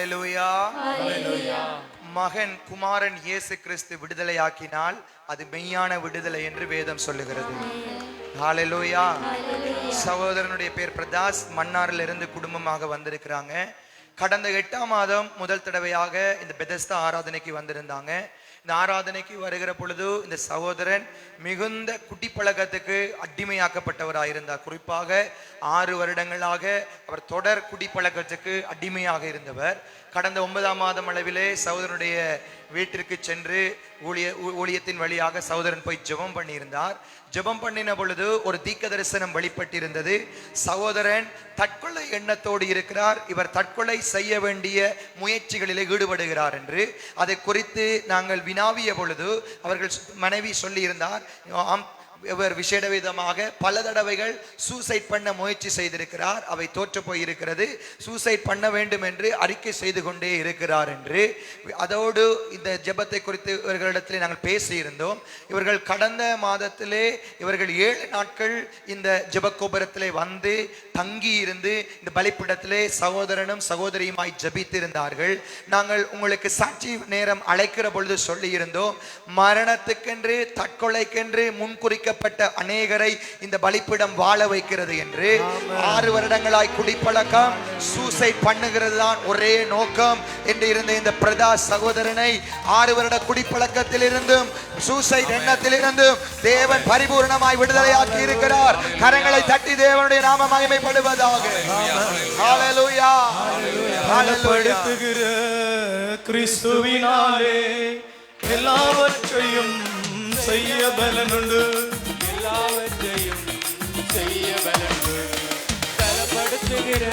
ஹalleluya மகன் குமாரன் இயேசு கிறிஸ்து விடுதலையாக்கினால் அது மெய்யான விடுதலை என்று வேதம் சொல்லுகிறது. ஹalleluya சகோதரனுடைய பேர் பிரதாஸ் மன்னாரில் இருந்து குடும்பமாக வந்திருக்கிறாங்க. கடந்த எட்டாம் மாதம் முதல் தடவையாக இந்த பெதஸ்தா ஆராதனைக்கு வந்திருந்தாங்க. இந்த ஆராதனைக்கு வருகிற பொழுது இந்த சகோதரன் மிகுந்த குடிப்பழக்கத்துக்கு அடிமையாக்கப்பட்டவராயிருந்தார் குறிப்பாக ஆறு வருடங்களாக அவர் தொடர் குடிப்பழக்கத்துக்கு அடிமையாக இருந்தவர். கடந்த ஒன்பதாம் மாதம் அளவிலே சகோதரனுடைய வீட்டிற்கு சென்று ஊழிய ஊ- ஊழியத்தின் வழியாக சகோதரன் போய் ஜெபம் பண்ணியிருந்தார். ஜெபம் பண்ணின பொழுது ஒரு தீக்க தரிசனம் வெளிப்பட்டிருந்தது. சகோதரன் தற்கொலை எண்ணத்தோடு இருக்கிறார். இவர் தற்கொலை செய்ய வேண்டிய முயற்சிகளிலே ஈடுபடுகிறார் என்று. அதை குறித்து நாங்கள் வினாவிய பொழுது அவர்கள் மனைவி சொல்லியிருந்தார் இவர் விசேட விதமாக பல தடவைகள் சூசைட் பண்ண முயற்சி செய்திருக்கிறார். அவை தோற்று போயிருக்கிறது. சூசைட் பண்ண வேண்டும் என்று அறிக்கை செய்து கொண்டே இருக்கிறார் என்று. அதோடு இந்த ஜெபத்தை குறித்து இவர்களிடத்தில் நாங்கள் பேசியிருந்தோம். இவர்கள் கடந்த மாதத்திலே இவர்கள் ஏழு நாட்கள் இந்த ஜெப வந்து தங்கி இருந்து இந்த பலிப்பிடத்திலே சகோதரனும் சகோதரியுமாய் ஜெபித்திருந்தார்கள். நாங்கள் உங்களுக்கு சாட்சி நேரம் அழைக்கிற பொழுது சொல்லியிருந்தோம் மரணத்துக்கென்று தற்கொலைக்கென்று முன்குறிக்கப்பட்ட அநேகரை இந்த பலிப்பிடம் வாழ வைக்கிறது என்று ஆறு வருடங்களாய் குடிப்பழக்கம் சூசைட் பண்ணுகிறது தான் ஒரே நோக்கம் என்று இருந்த இந்த பிரதா சகோதரனை ஆறு வருட குடிப்பழக்கத்தில் இருந்தும் சூசைட் எண்ணத்தில் இருந்தும் தேவன் பரிபூர்ணமாய் விடுதலையாக்கி இருக்கிறார். கரங்களை தட்டி தேவனுடைய நாம மகிமைப்படுவதாக. படுத்துகிற கிறிஸ்துவினாலே எல்லாவற்றையும் செய்ய பலனுண்டு. எல்லாவற்றையும் செய்ய பலன்பு பலப்படுத்துகிற